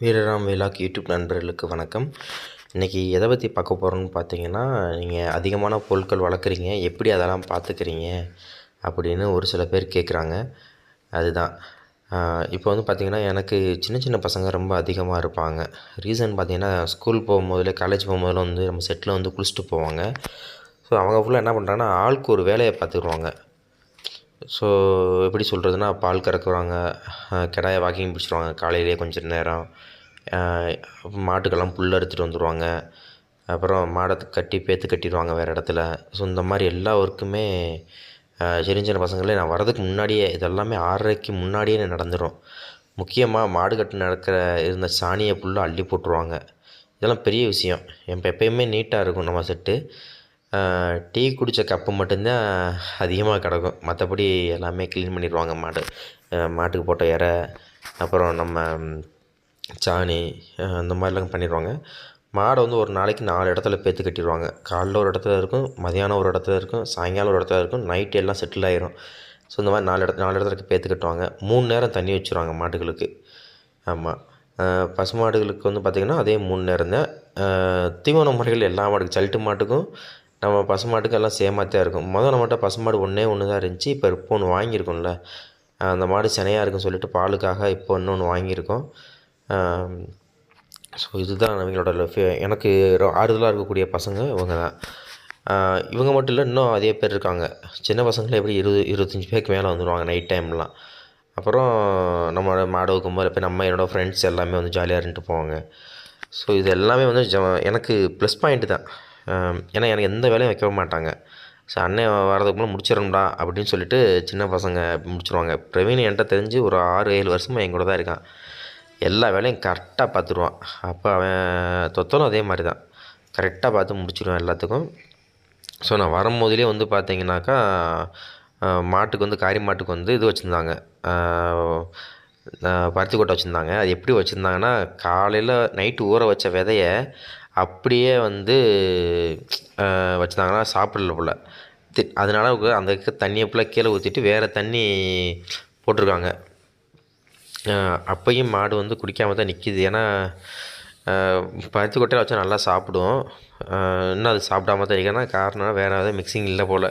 வீரராம் vlog YouTube நண்பர்களுக்கு வணக்கம். இன்றைக்கி எதை பற்றி பார்க்க போகிறோன்னு பார்த்தீங்கன்னா நீங்கள் அதிகமான பொருட்கள் வளர்க்குறீங்க எப்படி அதெல்லாம் பார்த்துக்கிறீங்க அப்படின்னு ஒரு சில பேர் கேட்குறாங்க அதுதான். இப்போ வந்து பார்த்திங்கன்னா எனக்கு சின்ன சின்ன பசங்க ரொம்ப அதிகமாக இருப்பாங்க. ரீசன் பார்த்திங்கன்னா ஸ்கூல் போகும்போதில் காலேஜ் போகும்போதில் வந்து நம்ம செட்டில் வந்து குளிச்சுட்டு போவாங்க. ஸோ அவங்க ஃபுல்லாக என்ன பண்ணுறாங்கன்னா ஆளுக்கு ஒரு வேலையை பார்த்துக்குருவாங்க ஸோ எப்படி சொல்கிறதுனா பால் கறக்குவாங்க. கிடாய வாக்கிங் பிடிச்சிருவாங்க. காலையிலேயே கொஞ்சம் நேரம். மாட்டுக்கெல்லாம் புல் அறுத்துட்டு வந்துடுவாங்க அப்புறம் மாடை கட்டி பேத்து கட்டிடுவாங்க வேறு இடத்துல. ஸோ இந்த மாதிரி எல்லா ஒர்க்குமே சின்ன சின்ன பசங்களே நான் வரதுக்கு முன்னாடியே இதெல்லாமே ஆறரைக்கு முன்னாடியே நடந்துடும் முக்கியமாக மாடு கட்டு நடக்கிற இருந்த சாணியை புல்லாக அள்ளி போட்டுருவாங்க. இதெல்லாம் பெரிய விஷயம். இப்போ எப்பயுமே நீட்டாக இருக்கும் நம்ம செட்டு. டீ குடித்த கப்பு மட்டும்தான் அதிகமாக கிடக்கும். மற்றபடி எல்லாமே க்ளீன் பண்ணிடுவாங்க. மாடு மாட்டுக்கு போட்ட எரை அப்புறம் நம்ம சாணி அந்த மாதிரிலாம் பண்ணிடுவாங்க. மாடை வந்து ஒரு நாளைக்கு நாலு இடத்துல பேத்து கட்டிடுவாங்க. காலைல ஒரு இடத்துல இருக்கும் மதியானம் ஒரு இடத்துல இருக்கும் சாயங்காலம் ஒரு இடத்துல இருக்கும் நைட்டு எல்லாம் செட்டில் ஆயிரும். ஸோ இந்த மாதிரி நாலு இடத்து நாலு இடத்துல பேத்து கட்டுவாங்க. மூணு நேரம் தண்ணி வச்சுருவாங்க மாடுகளுக்கு. ஆமாம் பசு மாடுகளுக்கு வந்து பார்த்திங்கன்னா அதே மூணு நேரம் தான். தீவன முறைகள் எல்லா மாட்டுக்கும் சல்ட்டு மாட்டுக்கும் நம்ம பசு மாட்டுக்கு எல்லாம் சேமாக தான் இருக்கும். முதல் நம்மகிட்ட பசு மாடு ஒன்றே ஒன்று தான் இருந்துச்சு. இப்போ இப்போ ஒன்று வாங்கியிருக்கோம்ல. அந்த மாடு சினையாக இருக்குன்னு சொல்லிட்டு பாலுக்காக இப்போ இன்னொன்று வாங்கியிருக்கோம். ஸோ இதுதான் அவங்களோட எனக்கு ஆறுதலாக இருக்கக்கூடிய பசங்க இவங்க தான் இவங்க மட்டும் இல்லை இன்னும் அதே பேர் இருக்காங்க. சின்ன பசங்களே எப்படி இருபது இருபத்தஞ்சி பேருக்கு மேலே வந்துடுவாங்க நைட் டைம்லாம் அப்புறம் நம்மளோட மாடு வைக்கும்போது இப்போ நம்ம என்னோடய ஃப்ரெண்ட்ஸ் எல்லாமே வந்து ஜாலியாக இருந்துட்டு போவாங்க. ஸோ இது எல்லாமே வந்து ஜ எனக்கு ப்ளஸ் பாயிண்ட்டு தான். ஏன்னா எனக்கு எந்த வேலையும் வைக்க மாட்டாங்க. ஸோ அண்ணன் வரதுக்கு முடிச்சிடணும்டா அப்படின்னு சொல்லிட்டு சின்ன பசங்க முடிச்சிருவாங்க. பிரவீன் என்கிட்ட தெரிஞ்சு ஒரு ஆறு ஏழு வருஷமாக என் கூட தான் இருக்கான். எல்லா வேலையும் கரெக்டாக பார்த்துருவான். அப்போ அவன் தொத்தலும் அதே மாதிரி தான் கரெக்டாக பார்த்து முடிச்சிடுவான் எல்லாத்துக்கும். ஸோ நான் வரும்போதுலேயே வந்து பார்த்தீங்கன்னாக்கா மாட்டுக்கு வந்து காரி மாட்டுக்கு வந்து இது வச்சுருந்தாங்க. பருத்தி கொட்டை வச்சுருந்தாங்க. அது எப்படி வச்சுருந்தாங்கன்னா காலையில் நைட்டு ஊற வச்ச விதையை அப்படியே வந்து வச்சுருந்தாங்கன்னா சாப்பிடல போல். தி அதனால அந்த இருக்க தண்ணியை ஃபுல்லாக கீழே ஊற்றிட்டு வேறு தண்ணி போட்டிருக்காங்க. அப்பையும் மாடு வந்து குடிக்காமல் தான் நிற்கிது ஏன்னா பருத்தி கொட்டையில் வச்சா நல்லா சாப்பிடும். இன்னும் அது சாப்பிடாம தான் இருக்கேன்னா காரணம் வேறு எதாவது மிக்சிங் இல்லை போல்.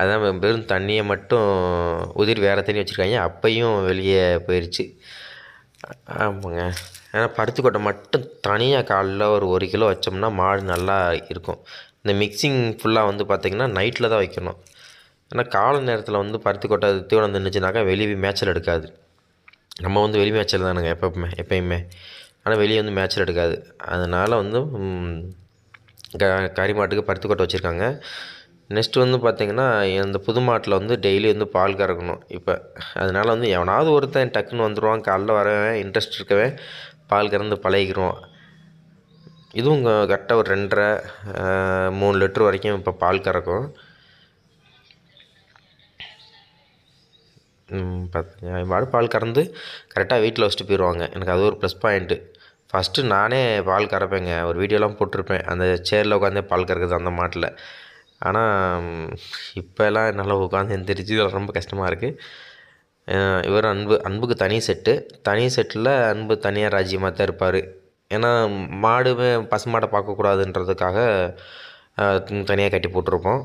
அதான் வெறும் தண்ணியை மட்டும் உதிரி வேறு தண்ணி வச்சுருக்காங்க. அப்பையும் வெளியே போயிடுச்சு ஆமாங்க. ஏன்னா பருத்தி கொட்டை மட்டும் தனியாக காலைல ஒரு ஒரு கிலோ வச்சோம்னா மாடு நல்லா இருக்கும். இந்த மிக்சிங் ஃபுல்லாக வந்து பார்த்திங்கன்னா நைட்டில் தான் வைக்கணும். ஏன்னா காலை நேரத்தில் வந்து பருத்தி கொட்டை தீவனம் நின்றுச்சுனாக்கா வெளியே மேய்ச்சல் எடுக்காது. நம்ம வந்து வெளி மேய்ச்சல் தானுங்க எப்போவுமே எப்பயுமே. ஆனால் வெளியே வந்து மேய்ச்சல் எடுக்காது. அதனால் வந்து க கறி மாட்டுக்கு பருத்தி கொட்டை வச்சுருக்காங்க. நெக்ஸ்ட்டு வந்து பார்த்திங்கன்னா இந்த புது மாட்டில் வந்து டெய்லி வந்து பால் கறக்கணும். இப்போ அதனால் வந்து எவனாவது ஒருத்தன் டக்குன்னு வந்துடுவான் காலைல வரவன் இன்ட்ரெஸ்ட் இருக்கவே பால் கறந்து பழகிக்கிறோம் இதுவும் கரெக்டாக ஒரு ரெண்டரை மூணு லிட்ரு வரைக்கும் இப்போ பால் கறக்கும். பார்த்தீங்க மாடு பால் கறந்து கரெக்டாக வீட்டில் வச்சுட்டு போயிடுவாங்க எனக்கு அது ஒரு ப்ளஸ் பாயிண்ட்டு ஃபஸ்ட்டு நானே பால் கறப்பேங்க. ஒரு வீடியோலாம் போட்டிருப்பேன். அந்த சேரில் உட்காந்தே பால் கறக்குது அந்த மாட்டில். ஆனால் இப்போல்லாம் என்னால் உட்காந்து எந்திரிச்சு ரொம்ப கஷ்டமாக இருக்குது இவர் அன்பு அன்புக்கு தனி செட்டு. தனி செட்டில் அன்பு தனியாக ராஜ்யமாக தான் இருப்பார். ஏன்னா மாடுமே பசு மாடை பார்க்கக்கூடாதுன்றதுக்காக தனியாக கட்டி போட்டிருப்போம்.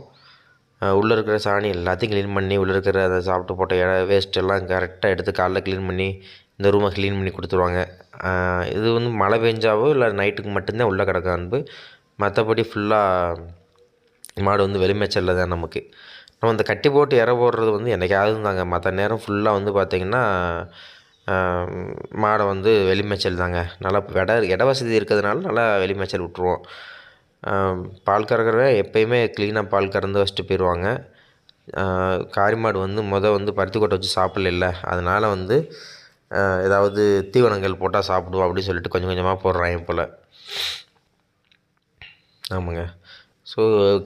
உள்ளே இருக்கிற சாணி எல்லாத்தையும் க்ளீன் பண்ணி உள்ளே இருக்கிற அதை சாப்பிட்டு போட்ட இட வேஸ்ட் எல்லாம் கரெக்டாக எடுத்து காலைல க்ளீன் பண்ணி இந்த ரூமை க்ளீன் பண்ணி கொடுத்துருவாங்க. இது வந்து மழை பெஞ்சாவோ இல்லை நைட்டுக்கு மட்டும்தான் உள்ளே கிடக்கும் அன்பு. மற்றபடி ஃபுல்லாக மாடு வந்து வெளிமேச்சலில் தான் நமக்கு. நம்ம அந்த கட்டி போட்டு இற போடுறது வந்து என்றைக்காவது தாங்க மற்ற நேரம் ஃபுல்லாக வந்து பார்த்திங்கன்னா மாடை வந்து வெளிமேச்சல் தாங்க. நல்லா இட இட வசதி இருக்கிறதுனால நல்லா வெளிமேச்சல் விட்ருவோம் பால் கறக்கிறவன் எப்பயுமே க்ளீனாக பால் கறந்து வச்சுட்டு போயிடுவாங்க காரி மாடு வந்து மொதல் வந்து பருத்தி கொட்டை வச்சு சாப்பிடல அதனால் வந்து ஏதாவது தீவனங்கள் போட்டால் சாப்பிடுவோம் அப்படின்னு சொல்லிட்டு கொஞ்சம் கொஞ்சமாக போடுறாங்க போல் ஆமாங்க. ஸோ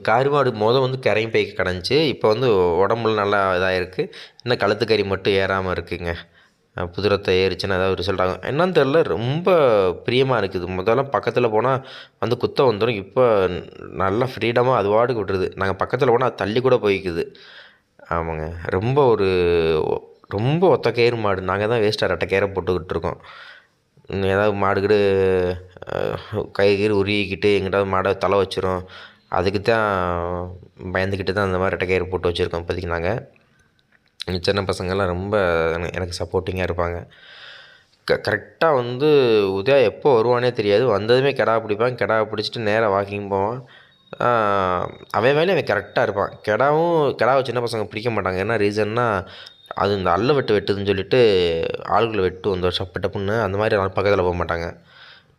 காரி மாடு மொதல் வந்து கரையும் பைக்கு கிடந்துச்சு இப்போ வந்து உடம்புல நல்லா இதாக இருக்குது இன்னும் கழுத்துக்கறி மட்டும் ஏறாமல் இருக்குங்க. புதிரத்தை ஏறிச்சுன்னா ஏதாவது ரிசல்ட் ஆகும். என்னன்னு தெரில ரொம்ப பிரியமாக இருக்குது. முதல்ல பக்கத்தில் போனால் வந்து குத்த வந்துடும் இப்போ நல்லா ஃப்ரீடமாக அது வாடு விட்டுருது. நாங்கள் பக்கத்தில் போனால் அது தள்ளி கூட போய்க்குது. ஆமாங்க. ரொம்ப ஒரு ரொம்ப ஒத்த கயிறு மாடு. நாங்கள் தான் வேஸ்ட்டாக ரெட்டை கயிறை போட்டுக்கிட்டு இருக்கோம். ஏதாவது மாடு கீடு கை கீறு உருகிக்கிட்டு எங்கிட்டாவது மாடை தலை வச்சிரும். அதுக்கு தான் பயந்துக்கிட்டு தான் அந்த மாதிரி ரெட்டைக்கயிறு போட்டு வச்சுருக்கோம் இப்போதைக்கு நாங்கள் சின்ன பசங்கள்லாம் ரொம்ப எனக்கு சப்போர்ட்டிங்காக இருப்பாங்க. க கரெக்டாக வந்து உதயா எப்போ வருவானே தெரியாது. வந்ததுமே கிடா பிடிப்பான். கிடா பிடிச்சிட்டு நேராக வாக்கிங் போவான். அவன் வேலையும் அவன் கரெக்டாக இருப்பான். கிடாவும் கிடாவை சின்ன பசங்க பிடிக்க மாட்டாங்க. என்ன ரீசன்னா அது இந்த அல்ல வெட்டு வெட்டுதுன்னு சொல்லிட்டு ஆளுகளை வெட்டு வந்து வருஷம் டப்புன்னு அந்த மாதிரி யாரும் பக்கத்தில் போக மாட்டாங்க.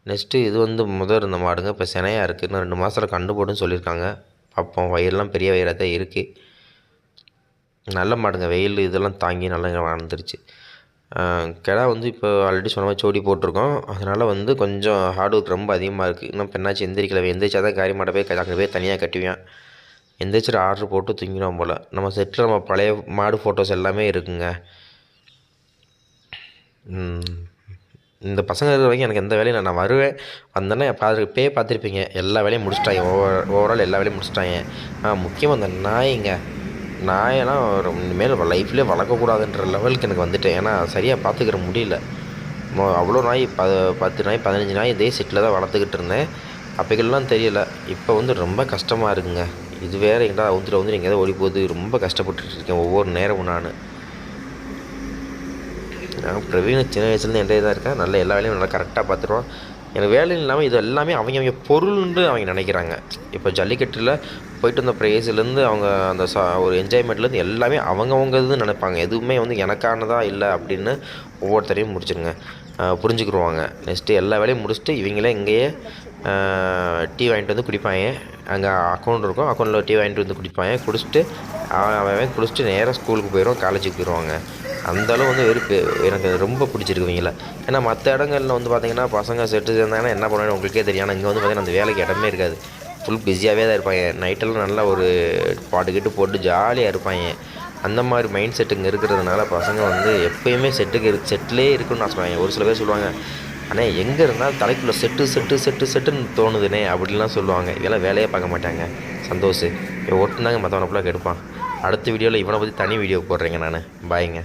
நெக்ஸ்ட்டு இது வந்து முதல் இருந்த மாடுங்க. இப்போ சினையாக இருக்குது இன்னும் ரெண்டு மாதத்தில் கண்டு போடுன்னு சொல்லியிருக்காங்க. பார்ப்போம் வயிறுலாம் பெரிய வயிறாக தான் இருக்குது நல்ல மாடுங்க. வெயில் இதெல்லாம் தாங்கி நல்லா வளர்ந்துருச்சு. கிடா வந்து இப்போ ஆல்ரெடி சொன்ன மாதிரி சோடி போட்டிருக்கோம். அதனால் வந்து கொஞ்சம் ஹார்ட் ஒர்க் ரொம்ப அதிகமாக இருக்குது இன்னும் பெண்ணாச்சு எந்திரிக்கல எந்திரிச்சா தான் காரி மாட்டை போய் அங்கே போய் தனியாக கட்டுவேன். எந்திரிச்சிட்டு ஆர்டர் போட்டு தூங்கிடுவோம் போல். நம்ம செட்டில் நம்ம பழைய மாடு ஃபோட்டோஸ் எல்லாமே இருக்குங்க. இந்த பசங்க இருக்கிற வரைக்கும் எனக்கு எந்த வேலையும் நான் வருவேன் வந்தேன்னா பார்த்து பே பார்த்துருப்பீங்க. எல்லா வேலையும் முடிச்சிட்டாங்க. ஓவர் ஓவரால் எல்லா வேலையும் முடிச்சிட்டாங்க. ஆ முக்கியமாக அந்த நாய்ங்க. நாயெல்லாம் ஒரு இனிமேல் லைஃப்லேயே வளர்க்கக்கூடாதுன்ற லெவலுக்கு எனக்கு வந்துட்டேன். ஏன்னா சரியாக பார்த்துக்கிற முடியல. மொ- அவ்வளோ நாய் ப பத்து நாய் பதினஞ்சு நாய் இதே செட்டில் தான் வளர்த்துக்கிட்டு இருந்தேன். அப்போக்கெல்லாம் தெரியல. இப்போ வந்து ரொம்ப கஷ்டமாக இருக்குங்க. இது வேறு எங்கடா அவுந்துட்டு வந்து எங்கேயாவது ஓடி போகுது ரொம்ப கஷ்டப்பட்டுட்டு ஒவ்வொரு நேரமும் நான். நான் பிரவீன் சின்ன வயசுலேருந்து என்கிட்ட தான் இருக்கேன். நல்ல எல்லா வேலையும் நல்லா கரெக்டாக பார்த்துருவான். எனக்கு வேலை இல்லாமல் இது எல்லாமே அவங்க அவங்க பொருள்னு அவங்க நினைக்கிறாங்க. இப்போ ஜல்லிக்கட்டில் போயிட்டு வந்த ப்ரைஸ்லேருந்து அவங்க அந்த சா ஒரு என்ஜாய்மெண்ட்லேருந்து எல்லாமே அவங்கவுங்க இது நினைப்பாங்க. எதுவுமே வந்து எனக்கானதா இல்லை அப்படின்னு ஒவ்வொருத்தரையும் முடிச்சிருங்க. புரிஞ்சுக்கிடுவாங்க நெக்ஸ்ட்டு எல்லா வேலையும் முடிச்சுட்டு இவங்களே இங்கேயே டீ வாங்கிட்டு வந்து குடிப்பாங்க. அங்கே அக்கௌண்ட் இருக்கும். அக்கௌண்ட்டில் டீ வாங்கிட்டு வந்து குடிப்பாங்க. குடிச்சிட்டு அவன் அவன் குடிச்சிட்டு நேராக ஸ்கூலுக்கு போயிடும் காலேஜுக்கு போயிடுவாங்க அந்த அளவு வந்து வெறுப்பு. எனக்கு ரொம்ப பிடிச்சிருக்கு இவங்கள ஏன்னா மற்ற இடங்கள்ல வந்து பார்த்தீங்கன்னா பசங்க செட்டு சேர்ந்தாங்கன்னா என்ன பண்ணுவாங்க உங்களுக்கே தெரியும். ஆனால் இங்கே வந்து பார்த்தீங்கன்னா அந்த வேலைக்கு இடமே இருக்காது. ஃபுல் பிஸியாகவே தான் இருப்பாங்க. நைட்டெல்லாம் நல்லா ஒரு பாட்டு கிட்டு போட்டு ஜாலியாக இருப்பாங்க. அந்த மாதிரி மைண்ட் செட் இங்கே இருக்கிறதுனால பசங்க வந்து எப்பயுமே செட்டுக்கு இரு செட்டிலே இருக்குன்னு நான் சொல்லுவாங்க ஒரு சில பேர் சொல்லுவாங்க ஆனால் எங்கே இருந்தாலும் தலைக்குள்ளே செட்டு செட்டு செட்டு செட்டுன்னு தோணுதுனே அப்படிலாம் சொல்லுவாங்க. இதெல்லாம் வேலையே பார்க்க மாட்டாங்க. சந்தோஷ். இவன் ஒட்டுனாங்க மற்றவனை கெடுப்பான். அடுத்த வீடியோவில் இவனை பற்றி தனி வீடியோ போடுறேங்க நான். பாய்ங்க